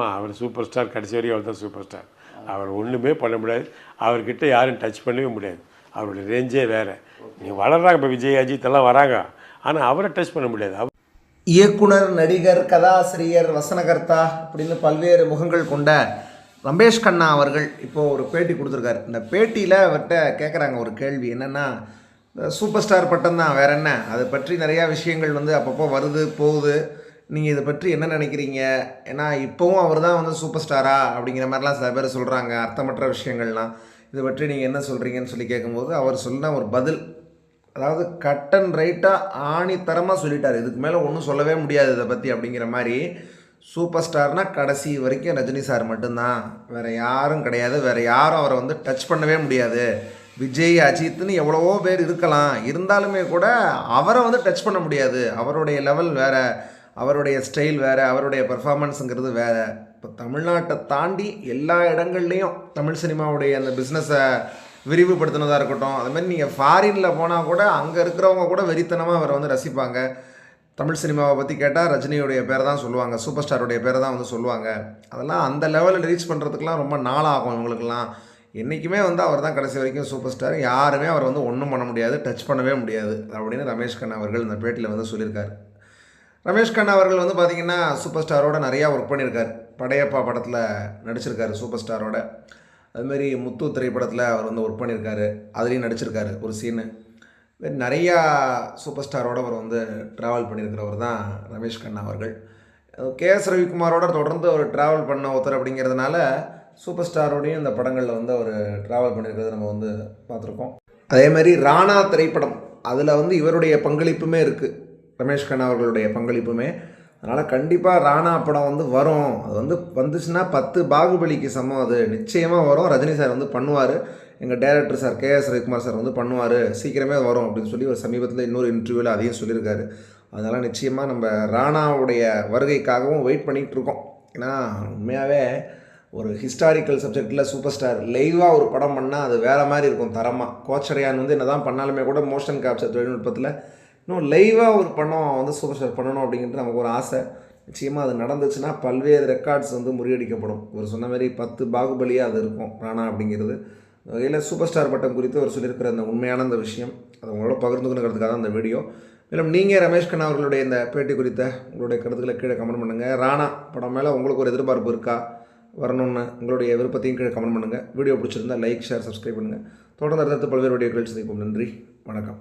சும்மா அவர் super star கடைசி வரையும் அவர் தான் சூப்பர் ஸ்டார் அவர் ஒன்றுமே பண்ண முடியாது. அவர்கிட்ட யாரும் டச் பண்ணவே முடியாது. அவருடைய ரேஞ்சே வேறு. நீ வளர்றாங்க இப்போ விஜய் அஜித் எல்லாம் வராங்க. ஆனால் அவரை டச் பண்ண முடியாது. அவர் இயக்குனர் நடிகர் கதாசிரியர் வசனகர்த்தா அப்படின்னு பல்வேறு முகங்கள் கொண்ட ரமேஷ் கண்ணா அவர்கள் இப்போ ஒரு பேட்டி கொடுத்துருக்காரு. இந்த பேட்டியில் அவர்கிட்ட கேட்குறாங்க ஒரு கேள்வி என்னென்னா சூப்பர் ஸ்டார் பட்டம் தான் வேற என்ன? அதை பற்றி நிறையா விஷயங்கள் வந்து அப்பப்போ வருது போகுது. நீங்கள் இதை பற்றி என்ன நினைக்கிறீங்க? ஏன்னா இப்போவும் அவர் தான் வந்து சூப்பர் ஸ்டாரா அப்படிங்கிற மாதிரிலாம் சில பேர் சொல்கிறாங்க அர்த்தமற்ற விஷயங்கள்லாம். இதை பற்றி நீங்கள் என்ன சொல்கிறீங்கன்னு சொல்லி கேட்கும்போது அவர் சொன்ன ஒரு பதில் அதாவது கட் அண்ட் ரைட்டாக ஆணித்தரமாக சொல்லிட்டார். இதுக்கு மேலே ஒன்றும் சொல்லவே முடியாது இதை பற்றி அப்படிங்கிற மாதிரி. சூப்பர் ஸ்டார்னா கடைசி வரைக்கும் ரஜினி சார் மட்டும்தான். வேறு யாரும் கிடையாது. வேறு யாரும் அவரை வந்து டச் பண்ணவே முடியாது. விஜய் அஜித்னு எவ்வளவோ பேர் இருக்கலாம். இருந்தாலுமே கூட அவரை வந்து டச் பண்ண முடியாது. அவருடைய லெவல் வேறு. அவருடைய ஸ்டைல் வேறு அவருடைய பெர்ஃபார்மன்ஸுங்கிறது வேறு. இப்போ தமிழ்நாட்டை தாண்டி எல்லா இடங்கள்லேயும் தமிழ் சினிமாவுடைய அந்த பிஸ்னஸை விரிவுபடுத்தினதாக இருக்கட்டும் அதுமாதிரி நீங்கள் ஃபாரினில் போனால் கூட அங்கே இருக்கிறவங்க கூட வெறித்தனமாக அவரை வந்து ரசிப்பாங்க. தமிழ் சினிமாவை பற்றி கேட்டால் ரஜினியுடைய பேரை தான் சொல்லுவாங்க சூப்பர் ஸ்டாருடைய பேரை தான் வந்து சொல்லுவாங்க. அதெல்லாம் அந்த லெவலில் ரீச் பண்ணுறதுக்குலாம் ரொம்ப நாளாகும் இவங்களுக்கெல்லாம். என்றைக்குமே வந்து அவர் தான் கடைசி வரைக்கும் சூப்பர் ஸ்டார் யாருமே அவர் வந்து ஒன்றும் பண்ண முடியாது டச் பண்ணவே முடியாது அப்படின்னு ரமேஷ் கண்ணா அவர்கள் இந்த பேட்டியில் வந்து சொல்லியிருக்காரு. ரமேஷ் கண்ணா அவர்கள் வந்து பார்த்திங்கன்னா சூப்பர் ஸ்டாரோட நிறையா ஒர்க் பண்ணியிருக்கார். படையப்பா படத்தில் நடிச்சிருக்காரு சூப்பர் ஸ்டாரோட அதுமாரி முத்து திரைப்படத்தில் அவர் வந்து ஒர்க் பண்ணியிருக்காரு. அதுலேயும் நடிச்சிருக்காரு ஒரு சீனு நிறையா சூப்பர் ஸ்டாரோட அவர் வந்து ட்ராவல் பண்ணியிருக்கிறவர் தான் ரமேஷ் கண்ணா அவர்கள். கே எஸ் ரவிக்குமாரோட தொடர்ந்து அவர் ட்ராவல் பண்ண ஒருத்தர் அப்படிங்கிறதுனால சூப்பர் ஸ்டாரோடையும் இந்த படங்களில் வந்து அவர் ட்ராவல் பண்ணியிருக்கிறத நம்ம வந்து பார்த்துருக்கோம். அதே மாதிரி ராணா திரைப்படம். அதில் வந்து இவருடைய பங்களிப்புமே இருக்குது ரமேஷ் கண்ணா அவர்களுடைய பங்களிப்புமே. அதனால் கண்டிப்பாக ராணா படம் வந்து வரும். அது வந்து வந்துச்சுன்னா பத்து பாகுபலிக்கு சமம். அது நிச்சயமாக வரும். ரஜினி சார் வந்து பண்ணுவார். எங்கள் director sir K S Ravikumar sir வந்து பண்ணுவார். சீக்கிரமே வரும் அப்படின்னு சொல்லி ஒரு சமீபத்தில் இன்னொரு இன்டர்வியூவில் அதையும் சொல்லியிருக்காரு. அதனால் நிச்சயமாக நம்ம ராணாவுடைய வருகைக்காகவும் வெயிட் பண்ணிகிட்ருக்கோம் ஏன்னா உண்மையாகவே ஒரு ஹிஸ்டாரிக்கல் சப்ஜெக்டில் சூப்பர் ஸ்டார் லைவாக ஒரு படம் பண்ணால் அது வேறு மாதிரி இருக்கும் தரமாக கோச்சரையான் வந்து என்ன தான் பண்ணாலுமே கூட மோஷன் கேப்சர் தொழில்நுட்பத்தில் இன்னும் லைவாக ஒரு படம் வந்து சூப்பர் ஸ்டார் பண்ணணும் அப்படிங்கிறது நமக்கு ஒரு ஆசை. நிச்சயமாக அது நடந்துச்சுன்னா பல்வேறு ரெக்கார்ட்ஸ் வந்து முறியடிக்கப்படும். இவர் சொன்ன மாதிரி பத்து பாகுபலியாக அது இருக்கும் ராணா அப்படிங்கிறது. வகையில் சூப்பர் ஸ்டார் பட்டம் குறித்து அவர் சொல்லியிருக்கிற அந்த உண்மையான அந்த விஷயம் அதை உங்களோட பகிர்ந்துக்கணுங்கிறதுக்காக அந்த வீடியோ மேலும் நீங்கள் ரமேஷ் கண்ணா அவர்களுடைய இந்த பேட்டி குறித்த உங்களுடைய கருத்துக்களை கீழே கமெண்ட் பண்ணுங்கள் ராணா படம் மேலே உங்களுக்கு ஒரு எதிர்பார்ப்பு இருக்கா? வரணும்னு உங்களுடைய விருப்பத்தையும் கீழே கமெண்ட் பண்ணுங்கள் வீடியோ பிடிச்சிருந்தா லைக் ஷேர் சப்ஸ்கிரைப் பண்ணுங்கள் தொடர்ந்து அடுத்த பல்வேறு வீடியோக்கள் சந்திப்போம். நன்றி வணக்கம்.